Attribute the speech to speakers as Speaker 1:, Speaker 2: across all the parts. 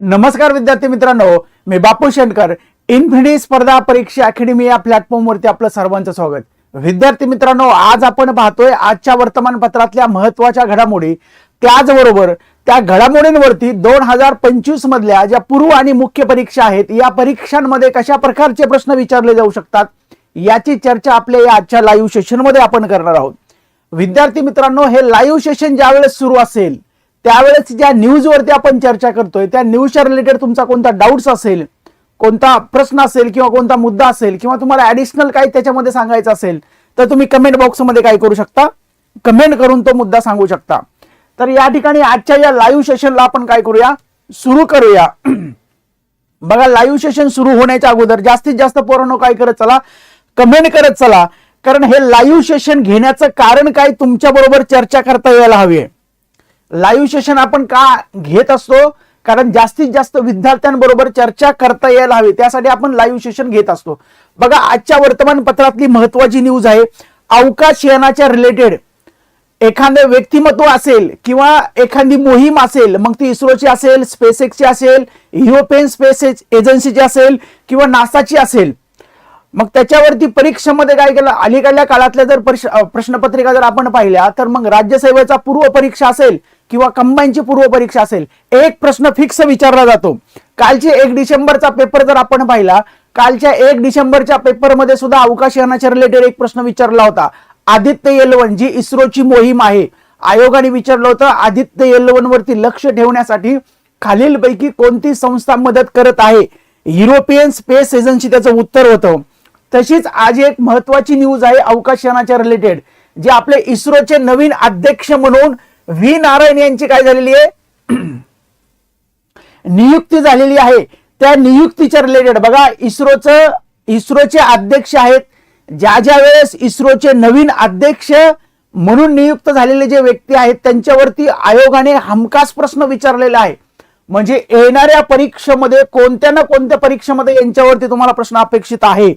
Speaker 1: नमस्कार विद्यार्थी मित्रांनो मी बापू शेंडकर इन्फिनिटी स्पर्धा परीक्षा अकॅडमी या प्लॅटफॉर्मवरती आपलं सर्वांचं स्वागत. विद्यार्थी मित्रांनो आज आपण पाहतोय आजच्या वर्तमानपत्रातल्या महत्त्वाच्या घडामोडी. त्याचबरोबर त्या घडामोडींवरती दोन हजार पंचवीस मधल्या ज्या पूर्व आणि मुख्य परीक्षा आहेत या परीक्षांमध्ये कशा प्रकारचे प्रश्न विचारले जाऊ शकतात याची चर्चा आपल्या या आजच्या लाईव्ह सेशनमध्ये आपण करणार आहोत. विद्यार्थी मित्रांनो हे लाईव्ह सेशन ज्यावेळेस सुरू असेल त्यावेळेस ज्या न्यूजवरती आपण चर्चा करतोय त्या न्यूजच्या रिलेटेड तुमचा कोणता डाऊट्स असेल कोणता प्रश्न असेल किंवा कोणता मुद्दा असेल किंवा तुम्हाला ऍडिशनल काही त्याच्यामध्ये सांगायचं असेल तर तुम्ही कमेंट बॉक्समध्ये काय करू शकता? कमेंट करून तो मुद्दा सांगू शकता. तर या ठिकाणी आजच्या या लाईव्ह सेशनला आपण काय करूया? सुरू करूया. बघा लाईव्ह सेशन सुरू होण्याच्या अगोदर जास्तीत जास्त पोरांनो काय करत चला? कमेंट करत चला. कारण हे लाईव्ह सेशन घेण्याचं कारण काय तुमच्या बरोबर चर्चा करता यायला हवी आहे. लाईव्ह सेशन आपण का घेत असतो? कारण जास्तीत जास्त विद्यार्थ्यांबरोबर चर्चा करता यायला हवी. त्यासाठी आपण लाईव्ह सेशन घेत असतो. बघा आजच्या वर्तमानपत्रातली महत्वाची न्यूज आहे. अवकाश यानाच्या रिलेटेड एखादं व्यक्तिमत्व असेल किंवा एखादी मोहीम असेल मग ती इस्रोची असेल स्पेसेक्सची असेल युरोपियन स्पेस एजन्सीची असेल किंवा नासाची असेल. मग त्याच्यावरती परीक्षेमध्ये काय केलं? अलीकडल्या काळातल्या जर परिश- प्रश्नपत्रिका जर आपण पाहिल्या तर मग राज्यसेवेचा पूर्व परीक्षा असेल. किंवा कंबाईनची पूर्व परीक्षा असेल एक प्रश्न फिक्स विचारला जातो. कालचे एक डिसेंबरचा पेपर जर आपण पाहिला कालच्या एक डिसेंबरच्या पेपरमध्ये सुद्धा अवकाश यानाच्या रिलेटेड एक प्रश्न विचारला होता. आदित्य येलवन जी इस्रोची मोहीम आहे आयोगाने विचारलं होतं आदित्य येलवन वरती लक्ष ठेवण्यासाठी खालीलपैकी कोणती संस्था मदत करत आहे? युरोपियन स्पेस एजन्सी त्याचं उत्तर होतं. तशीच आज एक महत्वाची न्यूज आहे अवकाशयानाच्या रिलेटेड जे आपले इस्रोचे नवीन अध्यक्ष म्हणून व्ही. नारायण यांची काय झालेली आहे? नियुक्ती झालेली आहे. त्या नियुक्तीच्या रिलेटेड बघा इस्रोचं इस्रोचे अध्यक्ष आहेत. ज्या ज्या वेळेस इस्रोचे नवीन अध्यक्ष म्हणून नियुक्त झालेले जे व्यक्ती आहेत त्यांच्यावरती आयोगाने हमखास प्रश्न विचारलेला आहे. म्हणजे येणाऱ्या परीक्षेमध्ये कोणत्या ना कोणत्या परीक्षेमध्ये यांच्यावरती तुम्हाला प्रश्न अपेक्षित आहे?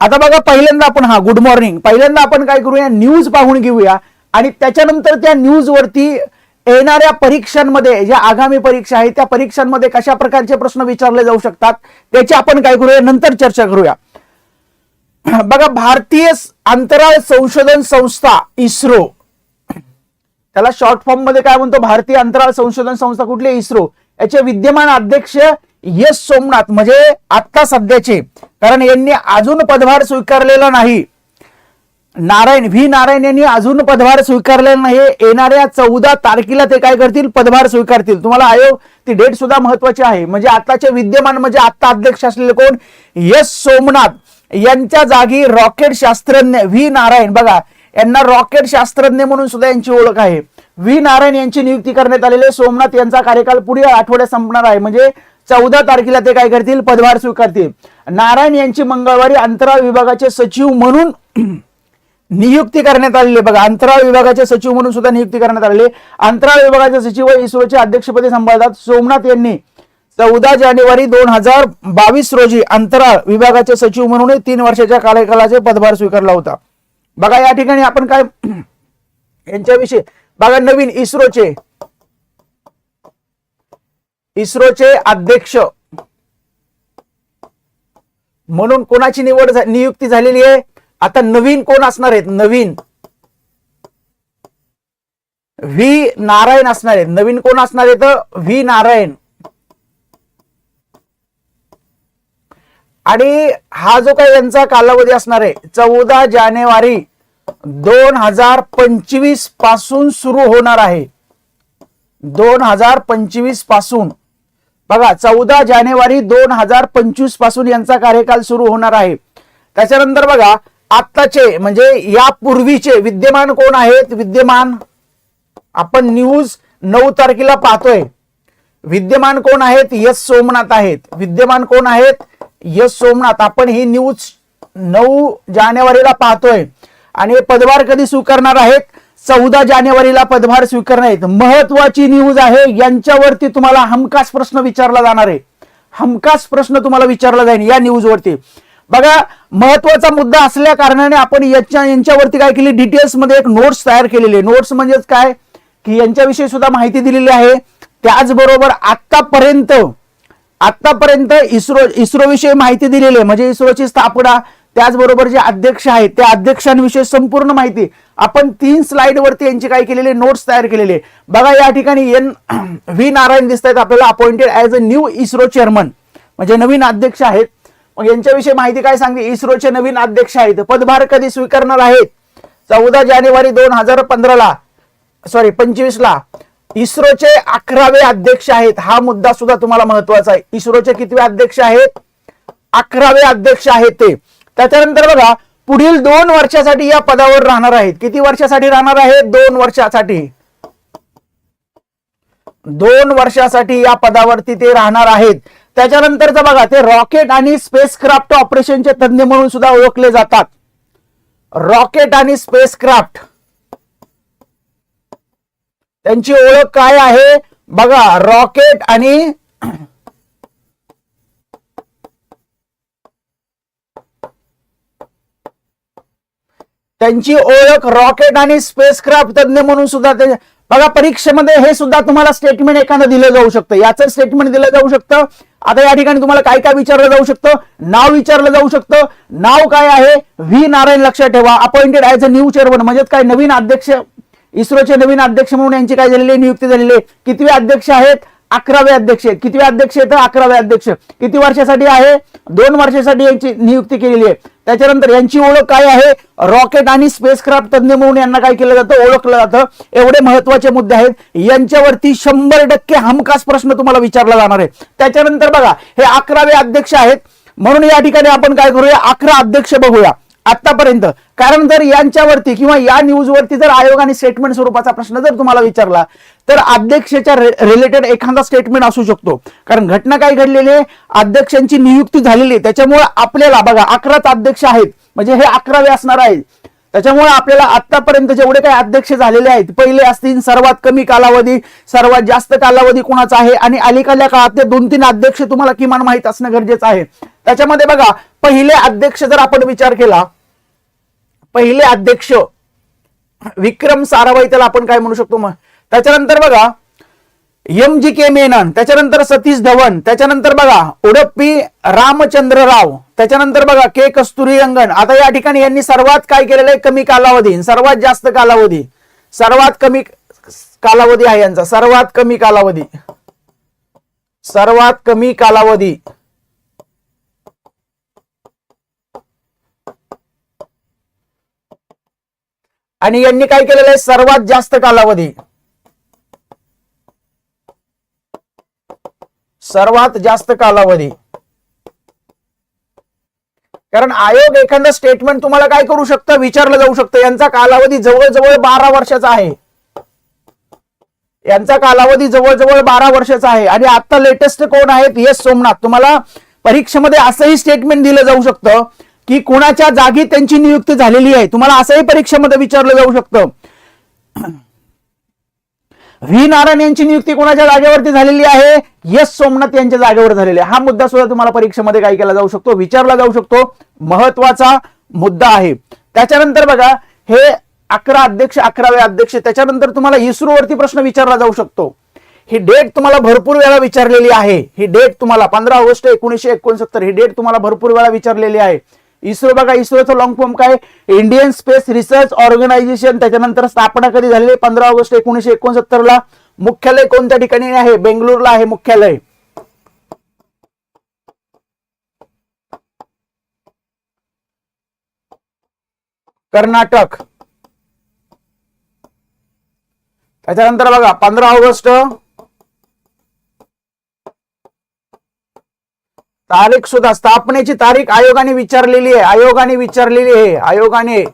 Speaker 1: आता बघा पहिल्यांदा आपण हा गुड मॉर्निंग पहिल्यांदा आपण काय करूया? न्यूज पाहून घेऊया. आणि त्याच्यानंतर त्या न्यूज वरती येणाऱ्या परीक्षांमध्ये ज्या आगामी परीक्षा आहेत त्या परीक्षांमध्ये कशा प्रकारचे प्रश्न विचारले जाऊ शकतात त्याची आपण काय करूया? नंतर चर्चा करूया. बघा भारतीय अंतराळ संशोधन संस्था इस्रो. त्याला शॉर्ट फॉर्ममध्ये काय म्हणतो? भारतीय अंतराळ संशोधन संस्था कुठली? इस्रो. याचे विद्यमान अध्यक्ष यश सोमनाथ म्हणजे आता सध्याचे. कारण यांनी अजून पदभार स्वीकारलेला नाही. नारायण व्ही. नारायण यांनी अजून पदभार स्वीकारलेला नाही येणाऱ्या चौदा तारखेला ते काय करतील? पदभार स्वीकारतील. तुम्हाला आयोग ती डेट सुद्धा महत्वाची आहे. म्हणजे आताचे विद्यमान म्हणजे आता अध्यक्ष असलेले कोण? यस सोमनाथ. यांच्या जागी रॉकेट शास्त्रज्ञ व्ही. नारायण. बघा यांना रॉकेट शास्त्रज्ञ म्हणून सुद्धा यांची ओळख आहे. व्ही. नारायण यांची नियुक्ती करण्यात आलेली सोमनाथ यांचा कार्यकाल पुढील आठवड्यात संपणार आहे. म्हणजे चौदा तारखेला ते काय करतील? पदभार स्वीकारतील. नारायण यांची मंगळवारी अंतराळ विभागाचे सचिव म्हणून नियुक्ती करण्यात आलेली बघा अंतराळ विभागाचे सचिव म्हणून सुद्धा नियुक्ती करण्यात आलेली अंतराळ विभागाचे सचिव व इस्रोचे अध्यक्षपदी सांभाळतात. सोमनाथ यांनी चौदा जानेवारी दोन हजार बावीस रोजी अंतराळ विभागाचे सचिव म्हणून तीन वर्षाच्या कार्यकालाचे पदभार स्वीकारला होता. बघा या ठिकाणी आपण काय यांच्याविषयी बघा नवीन इस्रोचे इस्रोचे अध्यक्ष म्हणून कोणाची निवड नियुक्ती झालेली आहे? आता नवीन कोण असणार आहेत? नवीन. व्ही नारायण असणार आहेत. नवीन कोण असणार आहेत व्ही नारायण. आणि हा जो काही यांचा कालावधी असणार आहे चौदा जानेवारी दोन हजार पंचवीसपासून सुरू होणार आहे. दोन हजार पंचवीसपासून. बघा चौदा जानेवारी दोन हजार पंचवीसपासून यांचा कार्यकाल सुरू होणार आहे. त्याच्यानंतर बघा आत्ताचे म्हणजे यापूर्वीचे विद्यमान कोण आहेत? विद्यमान आपण न्यूज नऊ तारखेला पाहतोय. विद्यमान कोण आहेत? यस सोमनाथ आहेत. विद्यमान कोण आहेत? यस सोमनाथ. आपण ही न्यूज नऊ जानेवारीला पाहतोय. आणि हे पदभार कधी स्वीकारणार आहेत? चौदा जानेवारीला पदभार स्वीकारणार आहेत. महत्वाची न्यूज आहे यांच्यावरती तुम्हाला हमखास प्रश्न विचारला जाणार आहे. हमखास प्रश्न तुम्हाला विचारला जाईल या न्यूजवरती बघा महत्त्वाचा मुद्दा असल्या कारणाने आपण याच्या यांच्यावरती काय केली? डिटेल्समध्ये एक नोट्स तयार केलेले नोट्स म्हणजेच काय? की यांच्याविषयी सुद्धा माहिती दिलेली आहे. त्याचबरोबर आतापर्यंत आतापर्यंत इस्रो इस्रोविषयी माहिती दिलेली आहे. म्हणजे इस्रोची स्थापना त्याचबरोबर जे अध्यक्ष आहेत त्या अध्यक्षांविषयी संपूर्ण माहिती. आपण तीन स्लाइड वरती यांची काय केलेली नोट्स तयार केलेले बघा या ठिकाणी एन व्ही नारायण दिसत आहेत आपल्याला appointed as a new ISRO chairman म्हणजे नवीन अध्यक्ष आहेत. मग यांच्याविषयी माहिती काय सांगली इस्रोचे नवीन अध्यक्ष आहेत. पदभार कधी स्वीकारणार आहेत? चौदा जानेवारी दोन हजार पंधराला सॉरी पंचवीस ला इस्रोचे अकरावे अध्यक्ष आहेत. हा मुद्दा सुद्धा तुम्हाला महत्त्वाचा आहे. इस्रोचे कितवे अध्यक्ष आहेत? अकरावे अध्यक्ष आहेत ते. त्याच्यानंतर बघा पुढील दोन वर्षासाठी या पदावर राहणार आहेत. किती वर्षासाठी राहणार आहेत? दोन वर्षासाठी. दोन वर्षासाठी या पदावरती ते राहणार आहेत. त्याच्यानंतरचं बघा ते रॉकेट आणि स्पेसक्राफ्ट ऑपरेशनचे तज्ज्ञ म्हणून सुद्धा ओळखले जातात. रॉकेट आणि स्पेसक्राफ्ट त्यांची ओळख काय आहे? बघा रॉकेट आणि त्यांची ओळख रॉकेट आणि स्पेसक्राफ्ट तज्ञ म्हणून सुद्धा बघा परीक्षेमध्ये हे सुद्धा तुम्हाला स्टेटमेंट एखादं दिलं जाऊ शकतं. याचं स्टेटमेंट दिलं जाऊ शकतं. आता या ठिकाणी तुम्हाला काय काय विचारलं जाऊ शकतं? नाव विचारलं जाऊ शकतं. नाव काय आहे? व्ही नारायण लक्षात ठेवा. Appointed as a new chairman म्हणजे काय? नवीन अध्यक्ष. इस्रोचे नवीन अध्यक्ष म्हणून यांची काय झालेली नियुक्ती झालेली आहे. कितवे अध्यक्ष आहेत? अकरावे अध्यक्ष आहेत. कितवे अध्यक्ष आहेत? अकरावे अध्यक्ष. किती वर्षासाठी आहे? दोन वर्षासाठी यांची नियुक्ती केलेली आहे. त्याच्यानंतर यांची ओळख काय आहे? रॉकेट आणि स्पेसक्राफ्ट तज्ञ म्हणून यांना काय केलं जातं? ओळखलं जातं. एवढे महत्त्वाचे मुद्दे आहेत. यांच्यावरती शंभर टक्के हमखास प्रश्न तुम्हाला विचारला जाणार आहे. त्याच्यानंतर बघा हे अकरावे अध्यक्ष आहेत. म्हणून या ठिकाणी आपण काय करूया? अकरा अध्यक्ष बघूया. आतापर्यंत कारण जर यांच्यावरती किंवा या न्यूजवरती जर आयोगाने स्टेटमेंट स्वरूपाचा प्रश्न जर तुम्हाला विचारला तर अध्यक्षाच्या रिलेटेड एखादा स्टेटमेंट असू शकतो. कारण घटना काय घडलेली आहे? अध्यक्षांची नियुक्ती झालेली आहे. त्याच्यामुळे आपल्याला बघा अकराच अध्यक्ष आहेत. म्हणजे हे अकरावे असणार आहेत. त्याच्यामुळे आपल्याला आतापर्यंत जेवढे काही अध्यक्ष झालेले आहेत पहिले असतील सर्वात कमी कालावधी सर्वात जास्त कालावधी कोणाचा आहे? आणि अलीकडल्या काळातले दोन तीन अध्यक्ष तुम्हाला किमान माहीत असणं गरजेचं आहे. त्याच्यामध्ये बघा पहिले अध्यक्ष जर आपण विचार केला पहिले अध्यक्ष विक्रम साराभाई त्याला आपण काय म्हणू शकतो मग? त्याच्यानंतर बघा एम जी के मेनन त्याच्यानंतर सतीश धवन त्याच्यानंतर बघा उडप्पी रामचंद्र राव त्याच्यानंतर बघा के कस्तुरी रंगन. आता या ठिकाणी यांनी सर्वात काय केलेलं आहे? कमी कालावधी. सर्वात जास्त कालावधी. सर्वात कमी कालावधी आहे यांचा. सर्वात कमी कालावधी. सर्वात कमी कालावधी. आणि यांनी काय केलेलं आहे? सर्वात जास्त कालावधी. सर्वात जास्त कालावधी. कारण आयोग एखादं स्टेटमेंट तुम्हाला काय करू शकतं? विचारलं जाऊ शकतं. यांचा कालावधी जवळजवळ बारा वर्षाचा आहे. यांचा कालावधी जवळजवळ बारा वर्षाचा आहे. आणि आता लेटेस्ट कोण आहेत? एस सोमनाथ. तुम्हाला परीक्षेमध्ये असंही स्टेटमेंट दिलं जाऊ शकतं. की कोणाच्या जागी त्यांची नियुक्ती झालेली आहे? तुम्हाला असंही परीक्षेमध्ये विचारलं जाऊ शकतं. व्ही. नारायण यांची नियुक्ती कोणाच्या जागेवरती झालेली आहे? यस सोमनाथ यांच्या जागेवर झालेली आहे. हा मुद्दा सुद्धा तुम्हाला परीक्षेमध्ये काय केला जाऊ शकतो विचारला जाऊ शकतो. महत्त्वाचा मुद्दा आहे. त्याच्यानंतर बघा हे अकरा अध्यक्ष अकरावे अध्यक्ष त्याच्यानंतर तुम्हाला इस्रोवरती प्रश्न विचारला जाऊ शकतो. ही डेट तुम्हाला भरपूर वेळा विचारलेली आहे. ही डेट तुम्हाला पंधरा ऑगस्ट एकोणीसशे एकोणसत्तर ही डेट तुम्हाला भरपूर वेळा विचारलेली आहे. इस्रो बघा इस्रोचं लॉंग फॉर्म काय? इंडियन स्पेस रिसर्च ऑर्गनायझेशन त्याच्यानंतर स्थापना कधी झालेली पंधरा ऑगस्ट एकोणीशे एकोणसत्तर ला मुख्यालय कोणत्या ठिकाणी आहे? बेंगलोरला आहे मुख्यालय. कर्नाटक. त्याच्यानंतर बघा पंधरा ऑगस्ट तारीख सुद्धा स्थापनेची तारीख आयोगाने विचारलेली आहे. आयोगाने विचारलेली आहे. आयोगाने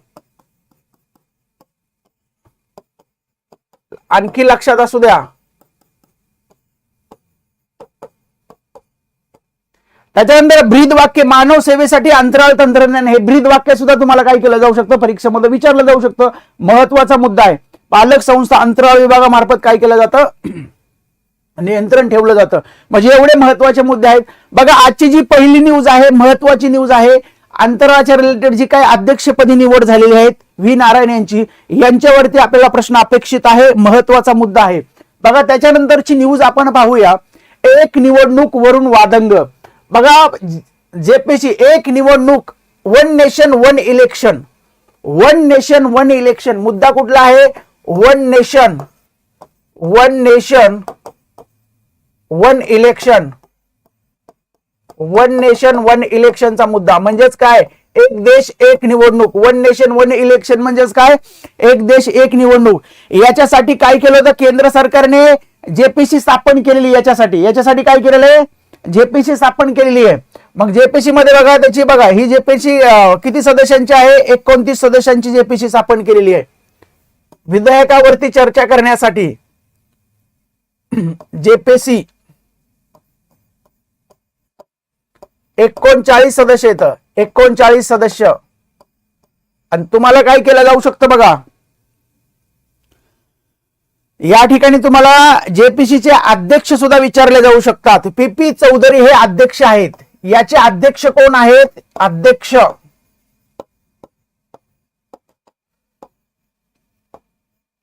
Speaker 1: आणखी लक्षात असू द्या. त्याच्यानंतर ब्रीद वाक्य मानव सेवेसाठी अंतराळ तंत्रज्ञान हे ब्रीद वाक्य सुद्धा तुम्हाला काय केलं जाऊ शकतं? परीक्षेमध्ये विचारलं जाऊ शकतं. महत्त्वाचा मुद्दा आहे. पालक संस्था अंतराळ विभागामार्फत काय केलं जातं? नियंत्रण ठेवलं जातं. म्हणजे एवढे महत्त्वाचे मुद्दे आहेत. बघा आजची जी पहिली न्यूज आहे महत्वाची न्यूज आहे अंतराळाच्या रिलेटेड जी काही अध्यक्षपदी निवड झालेली आहेत व्ही. नारायण यांची यांच्यावरती आपल्याला प्रश्न अपेक्षित आहे महत्त्वाचा मुद्दा आहे. बघा त्याच्यानंतरची न्यूज आपण पाहूया. एक निवडणूक वरून वादंग. बघा जेपीसी एक निवडणूक one nation one election one nation one election मुद्दा कुठला आहे? One nation one nation one election. One nation one इलेक्शनचा मुद्दा. म्हणजेच काय? एक देश एक निवडणूक. वन नेशन वन इलेक्शन म्हणजेच काय? एक देश एक निवडणूक. याच्यासाठी काय केलं होतं केंद्र सरकारने? जेपीसी स्थापन केलेली याच्यासाठी. याच्यासाठी काय केलेलं आहे? जेपीसी स्थापन केलेली आहे. मग जेपीसी मध्ये बघा त्याची बघा ही जेपीसी किती सदस्यांची आहे? एकोणतीस सदस्यांची जेपीसी स्थापन केलेली आहे. विधेयकावरती चर्चा करण्यासाठी जेपीसी एकोणचाळीस सदस्य येतं एकोणचाळीस सदस्य. आणि तुम्हाला काय केलं जाऊ शकतं बघा. या ठिकाणी तुम्हाला जेपीसीचे अध्यक्ष सुद्धा विचारले जाऊ शकतात. पीपी चौधरी हे अध्यक्ष आहेत. याचे अध्यक्ष कोण आहेत? अध्यक्ष.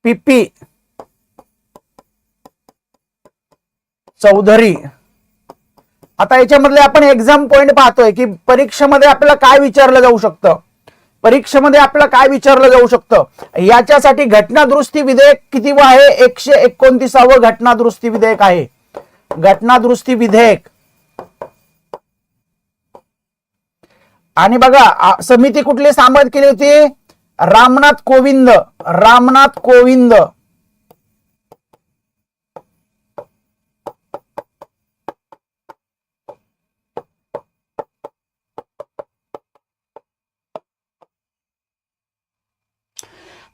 Speaker 1: पीपी चौधरी. आता याच्यामधले आपण एक्झाम पॉइंट पाहतोय की परीक्षेमध्ये आपल्याला काय विचारलं जाऊ शकतं? परीक्षेमध्ये आपल्याला काय विचारलं जाऊ शकतं? याच्यासाठी घटना दुरुस्ती विधेयक किती आहे? एकशे एकोणतीसावं घटना दुरुस्ती विधेयक आहे. घटनादुरुस्ती विधेयक. आणि बघा समिती कुठली स्थापन केली होती? रामनाथ कोविंद. रामनाथ कोविंद.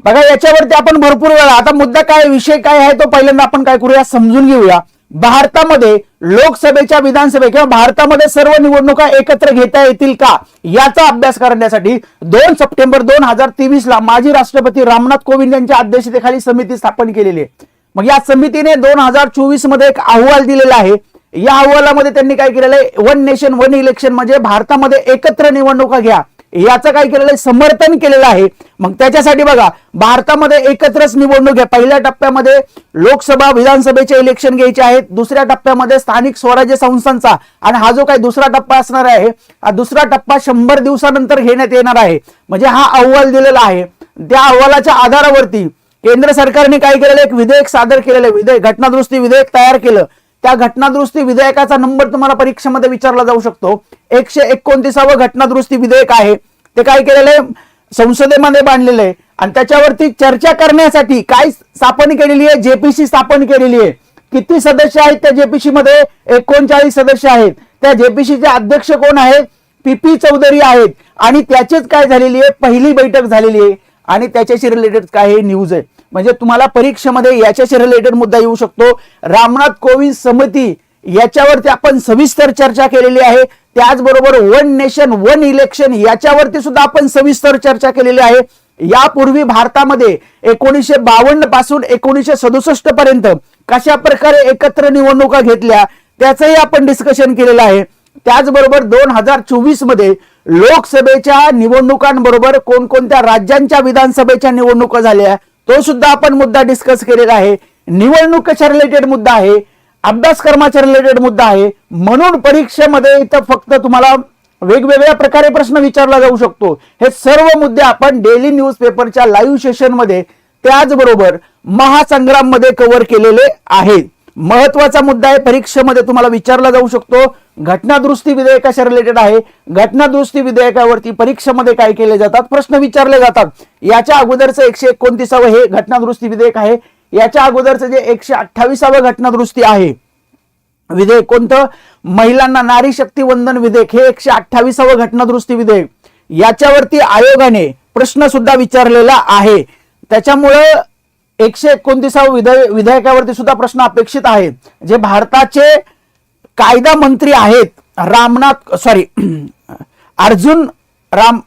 Speaker 1: बघा याच्यावरती आपण भरपूर वेळा आता मुद्दा काय विषय काय आहे तो पहिल्यांदा आपण काय करूया समजून घेऊया. भारतामध्ये लोकसभेच्या विधानसभे किंवा भारतामध्ये सर्व निवडणुका एकत्र घेता येतील का याचा अभ्यास करण्यासाठी दोन सप्टेंबर दोन हजार तेवीस ला माजी राष्ट्रपती रामनाथ कोविंद यांच्या अध्यक्षतेखाली समिती स्थापन केलेली आहे. मग या समितीने दोन हजार चोवीसमध्ये एक अहवाल दिलेला आहे. या अहवालामध्ये त्यांनी काय केलेलं आहे? वन नेशन वन इलेक्शन म्हणजे भारतामध्ये एकत्र निवडणुका घ्या. याचं काय केलेलं आहे? समर्थन केलेलं आहे. मग त्याच्यासाठी बघा भारतामध्ये एकत्रच निवडणूक आहे. पहिल्या टप्प्यामध्ये लोकसभा विधानसभेचे इलेक्शन घ्यायचे आहेत. दुसऱ्या टप्प्यामध्ये स्थानिक स्वराज्य संस्थांचा आणि हा जो काही दुसरा टप्पा असणार आहे हा दुसरा टप्पा शंभर दिवसानंतर घेण्यात येणार आहे. म्हणजे हा अहवाल दिलेला आहे. त्या अहवालाच्या आधारावरती केंद्र सरकारने काय केलेलं एक विधेयक सादर केलेलं आहे. विधेयक घटनादुरुस्ती विधेयक तयार केलं. त्या घटनादुरुस्ती विधेयकाचा नंबर तुम्हाला परीक्षेमध्ये विचारला जाऊ शकतो. एकशे एकोणतीसावं घटनादुरुस्ती विधेयक आहे. ते काय केलेलं आहे? संसदेमध्ये बांधलेलं आहे. आणि त्याच्यावरती चर्चा करण्यासाठी काय स्थापन केलेली आहे? जेपीसी स्थापन केलेली आहे. किती सदस्य आहेत त्या जेपीसी मध्ये एकोणचाळीस सदस्य आहेत. त्या जेपीसीचे अध्यक्ष कोण आहेत? पीपी चौधरी आहेत. आणि त्याचीच काय झालेली आहे? पहिली बैठक झालेली आहे. आणि त्याच्याशी रिलेटेड काय हे न्यूज आहे. म्हणजे तुम्हाला परीक्षेमध्ये याच्याशी रिलेटेड मुद्दा येऊ शकतो. रामनाथ कोविंद समिती याच्यावरती आपण सविस्तर चर्चा केलेली आहे. त्याचबरोबर वन नेशन वन इलेक्शन याच्यावरती सुद्धा आपण सविस्तर चर्चा केलेली आहे. यापूर्वी भारतामध्ये एकोणीसशे बावन्नपासून एकोणीसशे सदुसष्ट पर्यंत कशा प्रकारे एकत्र निवडणुका घेतल्या त्याचंही आपण डिस्कशन केलेलं आहे. त्याचबरोबर दोन हजार चोवीसमध्ये लोकसभेच्या निवडणुकांबरोबर कोणकोणत्या राज्यांच्या विधानसभेच्या निवडणुका झाल्या तो सुद्धा आपण मुद्दा डिस्कस केलेला आहे. निवडणूक कशा रिलेटेड मुद्दा आहे? अभ्यासक्रमाच्या रिलेटेड मुद्दा आहे. म्हणून परीक्षेमध्ये इथं फक्त तुम्हाला वेगवेगळ्या प्रकारे प्रश्न विचारला जाऊ शकतो. हे सर्व मुद्दे आपण डेली न्यूज पेपरच्या लाईव्ह सेशनमध्ये त्याचबरोबर महासंग्राममध्ये कव्हर केलेले आहेत. महत्त्वाचा मुद्दा आहे परीक्षेमध्ये तुम्हाला विचारला जाऊ शकतो. घटनादुरुस्ती विधेयकाच्या रिलेटेड आहे. घटनादुरुस्ती विधेयकावरती परीक्षेमध्ये काय केले जातात? प्रश्न विचारले जातात. याच्या अगोदरचं एकशे एकोणतीसावं हे घटनादुरुस्ती विधेयक आहे. याच्या अगोदरचं जे एकशे अठ्ठावीसावं घटनादुरुस्ती आहे विधेयक कोणतं? महिलांना नारी शक्ती वंदन विधेयक हे एकशे अठ्ठावीसावं घटनादुरुस्ती विधेयक. याच्यावरती आयोगाने प्रश्न सुद्धा विचारलेला आहे. त्याच्यामुळं एकशे एकोणतीसावं विधेय विधेयकावरती सुद्धा प्रश्न अपेक्षित आहे जे भारताचे कायदा मंत्री आहेत रामनाथ सॉरी अर्जुन राम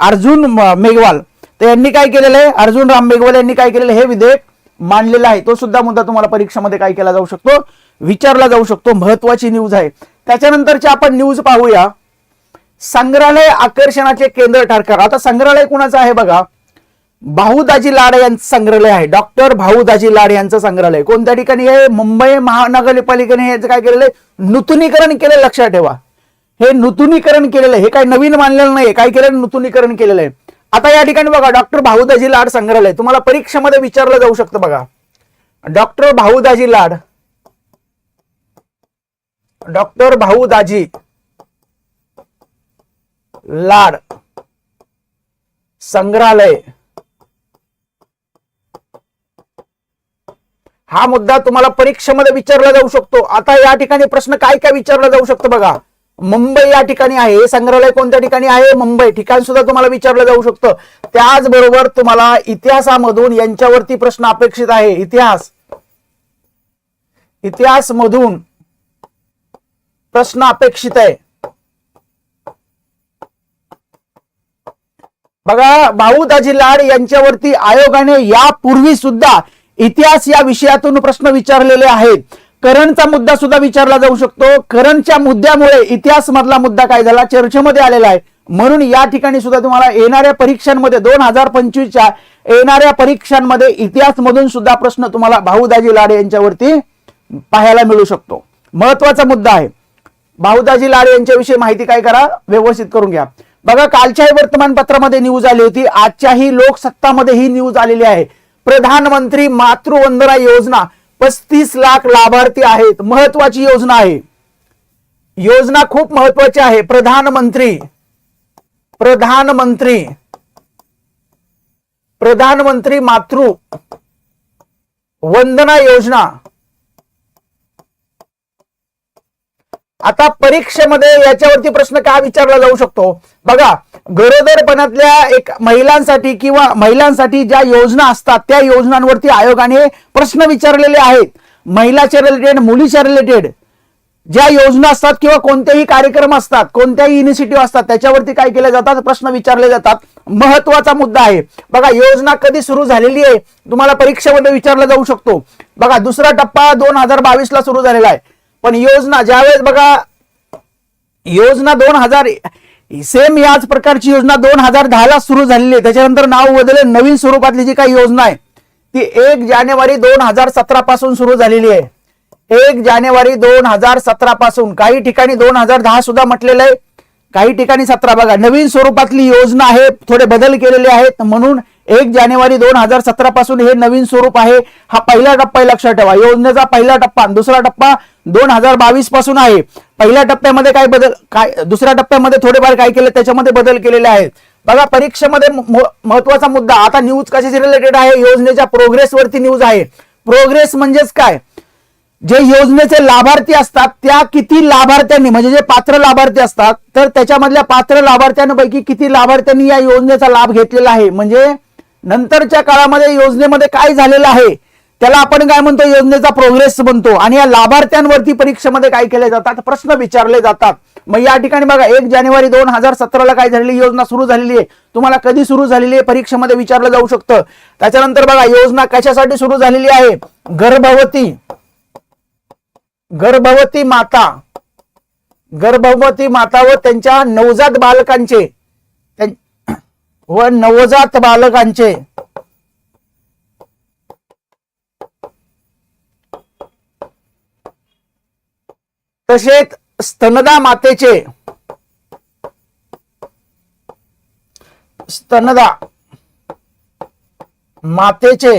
Speaker 1: अर्जुन म- मेघवाल तर यांनी काय केलेलं आहे? अर्जुन राम मेघवाल यांनी काय केलेलं आहे? हे विधेयक मांडलेलं आहे. तो सुद्धा मुद्दा तुम्हाला परीक्षेमध्ये काय केला जाऊ शकतो? विचारला जाऊ शकतो. महत्वाची न्यूज आहे. त्याच्यानंतरची आपण न्यूज पाहूया. संग्रहालय आकर्षणाचे केंद्र ठरकार. आता संग्रहालय कुणाचं आहे बघा? भाऊदाजी लाड यांचं संग्रहालय आहे. डॉक्टर भाऊदाजी लाड यांचं संग्रहालय कोणत्या ठिकाणी हे? मुंबई महानगरपालिकेने याचं काय केलेलं आहे नूतनीकरण केलं लक्षात ठेवा. हे नूतनीकरण केलेलं आहे. हे काय नवीन मानलेलं नाही काय केलं? नूतनीकरण केलेलं आहे. आता या ठिकाणी बघा डॉक्टर भाऊदाजी लाड संग्रहालय तुम्हाला परीक्षेमध्ये विचारलं जाऊ शकतं बघा. डॉक्टर भाऊदाजी लाड. डॉक्टर भाऊदाजी लाड संग्रहालय. हा मुद्दा तुम्हाला परीक्षेमध्ये विचारला जाऊ शकतो. आता या ठिकाणी प्रश्न काय काय विचारला जाऊ शकतो बघा. मुंबई या ठिकाणी आहे हे संग्रहालय कोणत्या ठिकाणी आहे? मुंबई. ठिकाण सुद्धा तुम्हाला विचारलं जाऊ शकतं. त्याचबरोबर तुम्हाला इतिहासामधून यांच्यावरती प्रश्न अपेक्षित आहे. इतिहास. इतिहास मधून प्रश्न अपेक्षित आहे. बघा भाऊ दाजी लाड यांच्यावरती आयोगाने यापूर्वी सुद्धा इतिहास या विषयातून प्रश्न विचारलेले आहेत. करणचा मुद्दा सुद्धा विचारला जाऊ शकतो. करणच्या मुद्द्यामुळे इतिहास मधला मुद्दा काय झाला? चर्चेमध्ये आलेला आहे. म्हणून या ठिकाणी सुद्धा तुम्हाला येणाऱ्या परीक्षांमध्ये दोन हजार पंचवीसच्या येणाऱ्या परीक्षांमध्ये इतिहास मधून सुद्धा प्रश्न तुम्हाला भाऊदाजी लाडे यांच्यावरती पाहायला मिळू शकतो. महत्त्वाचा मुद्दा आहे. भाऊदाजी लाडे यांच्याविषयी माहिती काय करा? व्यवस्थित करून घ्या. बघा कालच्याही वर्तमानपत्रामध्ये न्यूज आली होती. आजच्याही लोकसत्तामध्ये ही न्यूज आलेली आहे. प्रधानमंत्री मातृवंदना योजना पस्तीस लाख लाभार्थी आहेत महत्वाची योजना आहे. योजना खूप महत्वाची आहे. प्रधानमंत्री प्रधानमंत्री प्रधानमंत्री मातृ वंदना योजना. आता परीक्षेमध्ये याच्यावरती प्रश्न का विचारला जाऊ शकतो? बघा गरोदरपणातल्या एक महिलांसाठी किंवा महिलांसाठी ज्या योजना असतात त्या योजनांवरती आयोगाने प्रश्न विचारलेले आहेत. महिलाच्या रिलेटेड मुलीच्या रिलेटेड ज्या योजना असतात किंवा कोणतेही कार्यक्रम असतात कोणत्याही इनिशिएटिव्ह असतात त्याच्यावरती काय केले जातात? प्रश्न विचारले जातात. महत्त्वाचा मुद्दा आहे. बघा योजना कधी सुरू झालेली आहे? तुम्हाला परीक्षेमध्ये विचारला जाऊ शकतो. बघा दुसरा टप्पा दोन हजार बावीस ला सुरू झालेला आहे. पण योजना ज्यावेळेस बघा योजना दोन हजार सेम याच प्रकारची योजना दोन हजार दहाला सुरू झालेली आहे. त्याच्यानंतर नाव बदलले नवीन स्वरूपातली जी काही योजना आहे ती एक जानेवारी दोन हजार सतरा पासून सुरू झालेली आहे. एक जानेवारी दोन हजार सतरा पासून काही ठिकाणी दोन हजार दहा सुद्धा म्हटलेलं आहे. काही ठिकाणी सतरा बघा नवीन स्वरूपातली योजना आहे थोडे बदल केलेले आहेत. म्हणून एक जानेवारी दोन हजार सतरा पासून हे नवीन स्वरूप आहे. हा पहिला टप्पा लक्षात ठेवा. योजनेचा पहिला टप्पा आणि दुसरा टप्पा दोन हजार बावीसपासून आहे. पहिल्या टप्प्यामध्ये काय बदल काय दुसऱ्या टप्प्यामध्ये थोडेफार काय केले त्याच्यामध्ये बदल केलेले आहेत. बघा परीक्षेमध्ये महत्त्वाचा मुद्दा आता न्यूज कशाशी रिलेटेड आहे? योजनेच्या प्रोग्रेस वरती न्यूज आहे. प्रोग्रेस म्हणजेच काय? जे योजनेचे लाभार्थी असतात त्या किती लाभार्थ्यांनी म्हणजे जे पात्र लाभार्थी असतात तर त्याच्यामधल्या पात्र लाभार्थ्यांपैकी किती लाभार्थ्यांनी या योजनेचा लाभ घेतलेला आहे? म्हणजे नंतरच्या काळामध्ये योजनेमध्ये काय झालेलं आहे? त्याला आपण काय म्हणतो योजनेचा प्रोग्रेस म्हणतो. आणि या लाभार्थ्यांवरती परीक्षेमध्ये काय केले जातात? प्रश्न विचारले जातात. मग या ठिकाणी बघा एक जानेवारी दोन हजार सतराला काय झालेली योजना सुरू झालेली आहे. तुम्हाला कधी सुरू झालेली आहे? परीक्षेमध्ये विचारलं जाऊ शकतं. त्याच्यानंतर बघा योजना कशासाठी सुरू झालेली आहे? गर्भवती. गर्भवती माता. गर्भवती माता व त्यांच्या नवजात बालकांचे. व नवजात बालकांचे. तसेच स्तनदा मातेचे स्तनदा मातेचे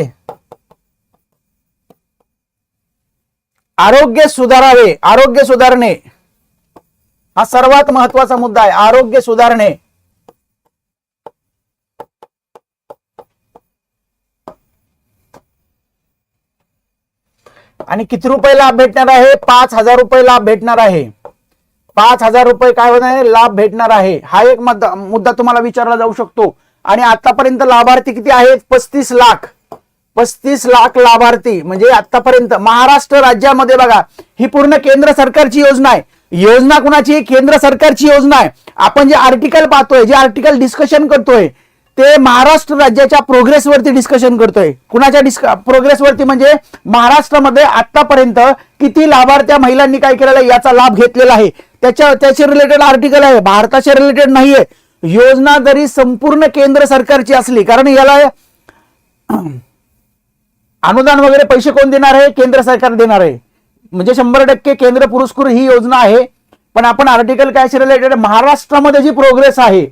Speaker 1: आरोग्य सुधारावे आरोग्य सुधारणे हा सर्वात महत्त्वाचा मुद्दा आहे. आरोग्य सुधारणे आणि किती रुपये लाभ भेटणार आहे? पाच हजार रुपये लाभ भेटणार आहे. पाच हजार रुपये काय होणार आहे? लाभ भेटणार आहे. हा एक मुद्दा मुद्दा तुम्हाला विचारला जाऊ शकतो. आणि आतापर्यंत लाभार्थी किती आहेत? पस्तीस लाख. पस्तीस लाख लाभार्थी. म्हणजे आतापर्यंत महाराष्ट्र राज्यामध्ये बघा ही पूर्ण केंद्र सरकारची योजना आहे. योजना कुणाची? केंद्र सरकारची योजना आहे. आपण जे आर्टिकल पाहतोय जे आर्टिकल डिस्कशन करतोय ते महाराष्ट्र राज्याच्या प्रोग्रेस वरती डिस्कशन करतोय. कुणाच्या डिस्क प्रोग्रेस वरती म्हणजे महाराष्ट्रामध्ये आतापर्यंत किती लाभार्थ्या महिलांनी काय केलेलं आहे याचा लाभ घेतलेला आहे. त्याच्या त्याचे रिलेटेड आर्टिकल आहे भारताच्या रिलेटेड नाहीये. योजना जरी संपूर्ण केंद्र सरकारची असली कारण याला अनुदान वगैरे पैसे कोण देणार आहे? केंद्र सरकार देणार आहे. म्हणजे शंभर टक्के केंद्र पुरस्कृत ही योजना आहे. पण आपण आर्टिकल काय रिलेटेड महाराष्ट्रामध्ये जी प्रोग्रेस आहे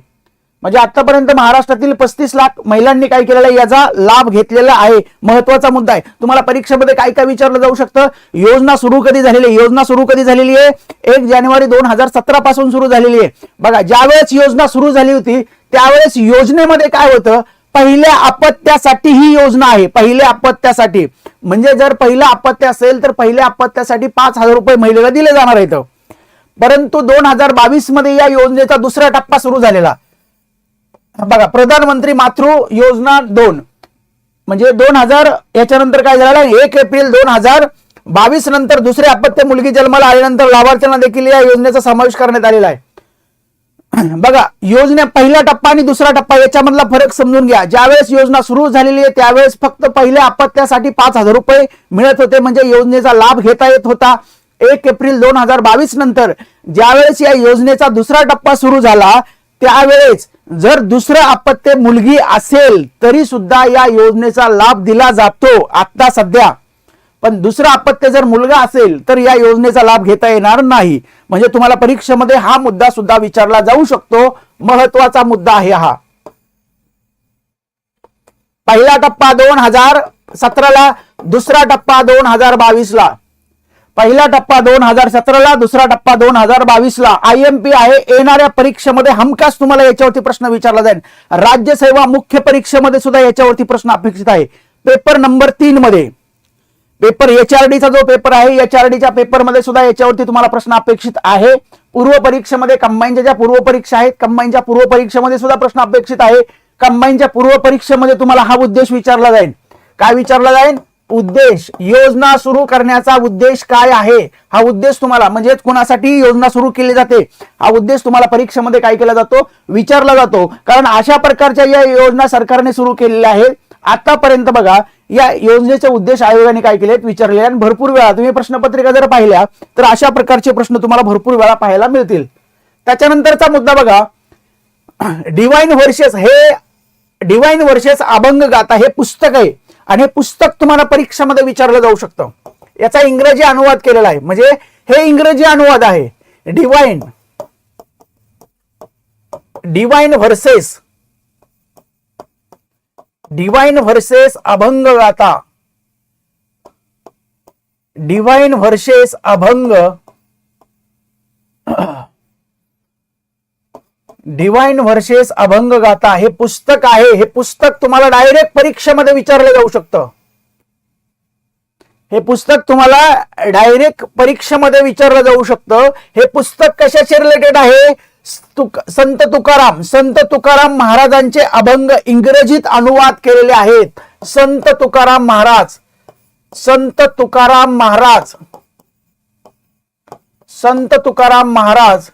Speaker 1: म्हणजे आतापर्यंत महाराष्ट्रातील पस्तीस लाख महिलांनी काय केलेलं आहे याचा लाभ घेतलेला आहे. महत्त्वाचा मुद्दा आहे. तुम्हाला परीक्षेमध्ये काय काय विचारलं जाऊ शकतं? योजना सुरू कधी झालेली आहे? योजना सुरू कधी झालेली आहे? एक जानेवारी दोन हजार सतरा पासून सुरू झालेली आहे. बघा ज्यावेळेस योजना सुरू झाली होती त्यावेळेस योजनेमध्ये काय होतं? पहिल्या अपत्यासाठी ही योजना आहे. पहिल्या अपत्यासाठी म्हणजे जर पहिलं अपत्य असेल तर पहिल्या अपत्यासाठी पाच हजार रुपये महिलेला दिले जाणार आहेत. परंतु दोन हजार बावीसमध्ये या योजनेचा दुसरा टप्पा सुरू झालेला. बघा प्रधानमंत्री मातृ योजना दोन. म्हणजे दोन हजार याच्यानंतर काय झालं एक एप्रिल दोन हजार बावीस नंतर दुसरे अपत्य मुलगी जन्माला आल्यानंतर लाभार्थ्यांना देखील या योजनेचा समावेश करण्यात आलेला आहे. बघा योजने पहिला टप्पा आणि दुसरा टप्पा याच्यामधला फरक समजून घ्या. ज्यावेळेस योजना सुरू झालेली आहे त्यावेळेस फक्त पहिल्या अपत्यासाठी पाच हजार रुपये मिळत होते. म्हणजे योजनेचा लाभ घेता येत होता. एक एप्रिल दोन हजार बावीस नंतर ज्यावेळेस या योजनेचा दुसरा टप्पा सुरू झाला त्यावेळेस जर दुसरं अपत्य मुलगी असेल तरी सुद्धा या योजनेचा लाभ दिला जातो आता सध्या. पण दुसरं अपत्य जर मुलगा असेल तर या योजनेचा लाभ घेता येणार नाही. म्हणजे तुम्हाला परीक्षेमध्ये हा मुद्दा सुद्धा विचारला जाऊ शकतो. महत्त्वाचा मुद्दा आहे हा. पहिला टप्पा दोन हजार सतराला दुसरा टप्पा दोन हजार बावीसला. पहिला टप्पा दोन हजार सतराला दुसरा टप्पा दोन हजार बावीसला. आय एम पी आहे येणाऱ्या परीक्षेमध्ये हमखास तुम्हाला याच्यावरती प्रश्न विचारला जाईल. राज्यसेवा मुख्य परीक्षेमध्ये सुद्धा याच्यावरती प्रश्न अपेक्षित आहे. पेपर नंबर तीन मध्ये. पेपर एचआरडीचा जो पेपर आहे एचआरडीच्या पेपरमध्ये सुद्धा याच्यावरती तुम्हाला प्रश्न अपेक्षित आहे. पूर्व परीक्षेमध्ये कंबाईनच्या ज्या पूर्व परीक्षा आहेत कंबाईनच्या पूर्व परीक्षेमध्ये सुद्धा प्रश्न अपेक्षित आहे. कंबाईनच्या पूर्व परीक्षेमध्ये तुम्हाला हा उद्देश विचारला जाईल. काय विचारला जाईल? उद्देश योजना सुरू करण्याचा उद्देश काय आहे? हा उद्देश तुम्हाला म्हणजे कोणासाठी योजना सुरू केली जाते? हा उद्देश तुम्हाला परीक्षेमध्ये काय केला जातो? विचारला जातो. कारण अशा प्रकारच्या या योजना सरकारने सुरू केलेल्या आहेत. आतापर्यंत बघा या योजनेचे उद्देश आयोगाने काय केले विचारले आणि भरपूर वेळा तुम्ही प्रश्नपत्रिका जर पाहिल्या तर अशा प्रकारचे प्रश्न तुम्हाला भरपूर वेळा पाहायला मिळतील. त्याच्यानंतरचा मुद्दा बघा. डिवाइन वर्सेस हे डिवाइन वर्सेस अभंग गाता हे पुस्तक आहे. आणि हे पुस्तक तुम्हाला परीक्षेमध्ये विचारलं जाऊ शकतं. याचा इंग्रजी अनुवाद केलेला आहे. म्हणजे हे इंग्रजी अनुवाद आहे. Divine divine verses divine verses abhang gatha divine verses abhang. Divine verses abhang gatha हे पुस्तक आहे हे पुस्तक तुम्हाला डायरेक्ट परीक्षेमध्ये विचारलं जाऊ शकतं. हे पुस्तक तुम्हाला डायरेक्ट परीक्षेमध्ये विचारलं जाऊ शकतं. हे पुस्तक कशाचे रिलेटेड आहे? तुक- संत तुकाराम संत तुकाराम महाराजांचे अभंग इंग्रजीत अनुवाद केलेले आहेत. संत तुकाराम महाराज संत तुकाराम महाराज संत तुकाराम महाराज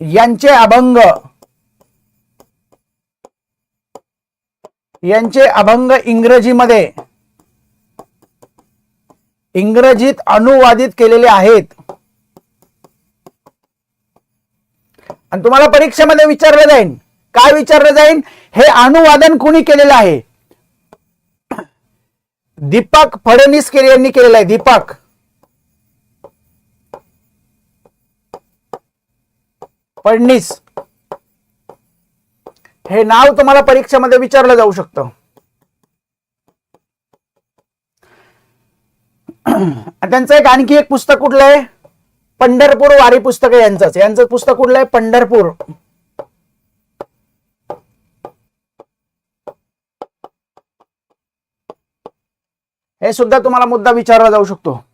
Speaker 1: यांचे अभंग. यांचे अभंग इंग्रजीमध्ये. इंग्रजीत अनुवादित केलेले आहेत. आणि तुम्हाला परीक्षेमध्ये विचारलं जाईल काय विचारलं जाईल हे अनुवादन कुणी केलेलं आहे? दीपक फडणवीस केले यांनी केलेलं आहे. दीपक. फडणीस हे नाव तुम्हाला परीक्षेमध्ये विचारलं जाऊ शकतं. त्यांचं एक आणखी एक पुस्तक कुठलं आहे? पंढरपूर वारी पुस्तक आहे यांचंच. यांचं पुस्तक कुठलं आहे? पंढरपूर. हे सुद्धा तुम्हाला मुद्दा विचारला जाऊ शकतो.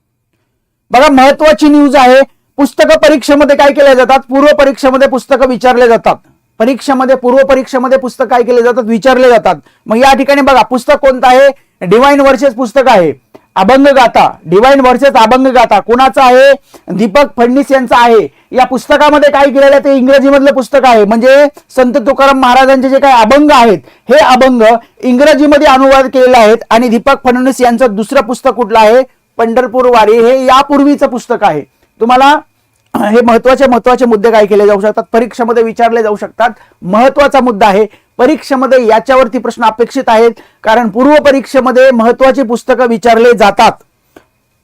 Speaker 1: बघा महत्वाची न्यूज आहे. पुस्तकं परीक्षेमध्ये काय केल्या जातात? पूर्व परीक्षेमध्ये पुस्तकं विचारले जातात. परीक्षेमध्ये पूर्व परीक्षेमध्ये पुस्तक काय केले जातात? विचारले जातात. मग या ठिकाणी बघा पुस्तक कोणतं आहे? डिवाइन वर्सेस पुस्तक आहे. अभंग गाता डिवाइन वर्सेस अभंग गाता कोणाचं आहे? दीपक फडणीस यांचं आहे. या पुस्तकामध्ये काय केलेलं आहे? ते इंग्रजीमधलं पुस्तक आहे. म्हणजे संत तुकाराम महाराजांचे जे काही अभंग आहेत हे अभंग इंग्रजीमध्ये अनुवाद केलेले आहेत आणि दीपक फडणवीस यांचं दुसरं पुस्तक कुठलं आहे? पंढरपूर वारी हे यापूर्वीचं पुस्तक आहे. तुम्हाला हे महत्त्वाचे महत्त्वाचे मुद्दे काय केले जाऊ शकतात? परीक्षेमध्ये विचारले जाऊ शकतात. महत्त्वाचा मुद्दा आहे. परीक्षेमध्ये याच्यावरती प्रश्न अपेक्षित आहेत. कारण पूर्व परीक्षेमध्ये महत्वाची पुस्तकं विचारले जातात.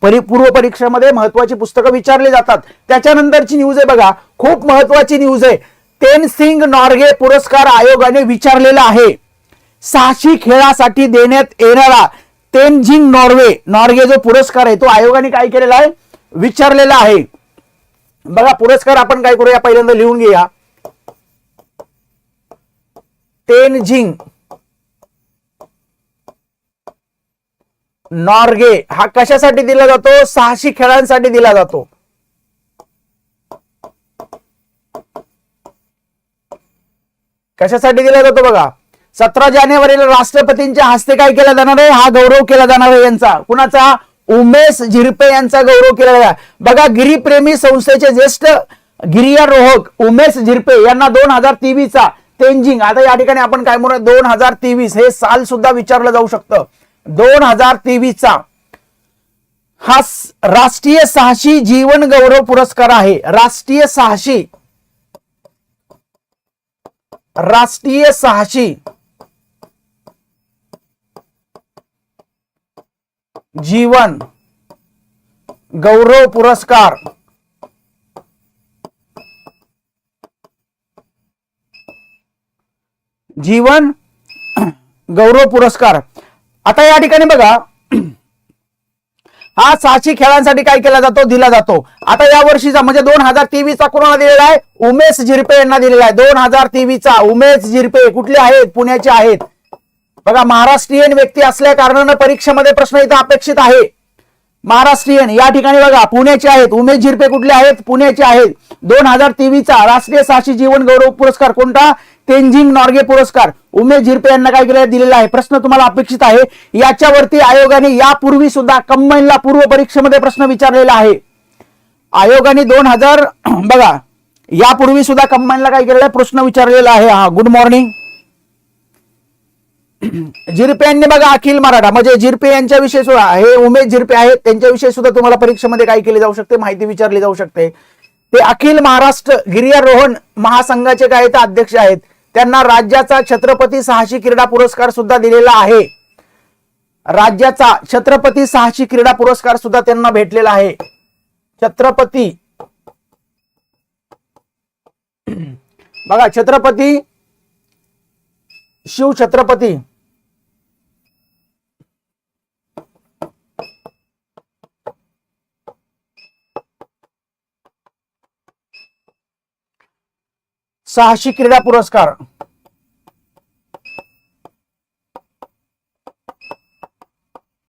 Speaker 1: परी पूर्व परीक्षेमध्ये महत्वाची पुस्तकं विचारली जातात. त्याच्यानंतरची न्यूज आहे बघा. खूप महत्वाची न्यूज आहे. तेन सिंग नॉर्गे पुरस्कार आयोगाने विचारलेला आहे. साहसी खेळासाठी देण्यात येणारा तेनझिंग नॉर्वे नॉर्गे जो पुरस्कार आहे तो आयोगाने काय केलेला आहे? विचारलेला आहे. बघा पुरस्कार आपण काय करूया? पहिल्यांदा लिहून घेऊया. तेनझिंग. नॉर्गे. हा कशासाठी दिला जातो? सहाशे खेळांसाठी दिला जातो. कशासाठी दिला जातो बघा? सतरा जानेवारीला राष्ट्रपतींच्या हस्ते काय केला जाणार आहे? हा गौरव केला जाणार आहे यांचा. कुणाचा? उमेश झिरपे यांचा गौरव केला गेला बघा गिरीप्रेमी संस्थेचे ज्येष्ठ गिर्यारोहक उमेश झिरपे यांना दोन हजार तेवीसचा तेंजिंग. आता या ठिकाणी आपण काय म्हणूया? दोन हजार तेवीस. हे साल सुद्धा विचारलं जाऊ शकतं. दोन हजार तेवीसचा हा राष्ट्रीय साहसी जीवन गौरव पुरस्कार आहे. राष्ट्रीय साहसी राष्ट्रीय साहसी जीवन गौरव पुरस्कार. जीवन गौरव पुरस्कार. आता या ठिकाणी बघा हा साहसी खेळांसाठी काय केला जातो? दिला जातो. आता या वर्षीचा म्हणजे दोन हजार तेवीसचा कोणाला दिलेला आहे? उमेश झिरपे यांना दिलेला आहे. दोन हजार तेवीसचा उमेश झिरपे कुठले आहेत? पुण्याचे आहेत. बघा महाराष्ट्रीयन व्यक्ती असल्या कारणानं परीक्षेमध्ये प्रश्न इथं अपेक्षित आहे. महाराष्ट्रीयन या ठिकाणी बघा पुण्याचे आहेत. उमेश झिरपे कुठले आहेत? पुण्याचे आहेत. दोन हजार तेवीसचा राष्ट्रीय साहसी जीवन गौरव पुरस्कार कोणता? तेंजिंग नॉर्गे पुरस्कार. उमेश झिरपे यांना काय केलं दिलेला आहे? प्रश्न तुम्हाला अपेक्षित आहे. याच्यावरती आयोगाने यापूर्वी सुद्धा कंबाईनला पूर्व परीक्षेमध्ये प्रश्न विचारलेला आहे. आयोगाने दोन हजार बघा यापूर्वी सुद्धा कंबाईनला काय केलेला आहे? प्रश्न विचारलेला आहे. हा गुड मॉर्निंग झिरपे यांनी बघा अखिल मराठा म्हणजे झिरपे यांच्याविषयी सुद्धा हे उमेश झिरपे आहेत त्यांच्याविषयी सुद्धा तुम्हाला परीक्षेमध्ये काय केले जाऊ शकते माहिती विचारली जाऊ शकते. ते अखिल महाराष्ट्र गिर्यारोहण महासंघाचे काय ते अध्यक्ष आहेत. त्यांना राज्याचा छत्रपती साहसी क्रीडा पुरस्कार सुद्धा दिलेला आहे. राज्याचा छत्रपती साहसी क्रीडा पुरस्कार सुद्धा त्यांना भेटलेला आहे. छत्रपती बघा छत्रपती शिव छत्रपती सहाशे क्रीडा पुरस्कार.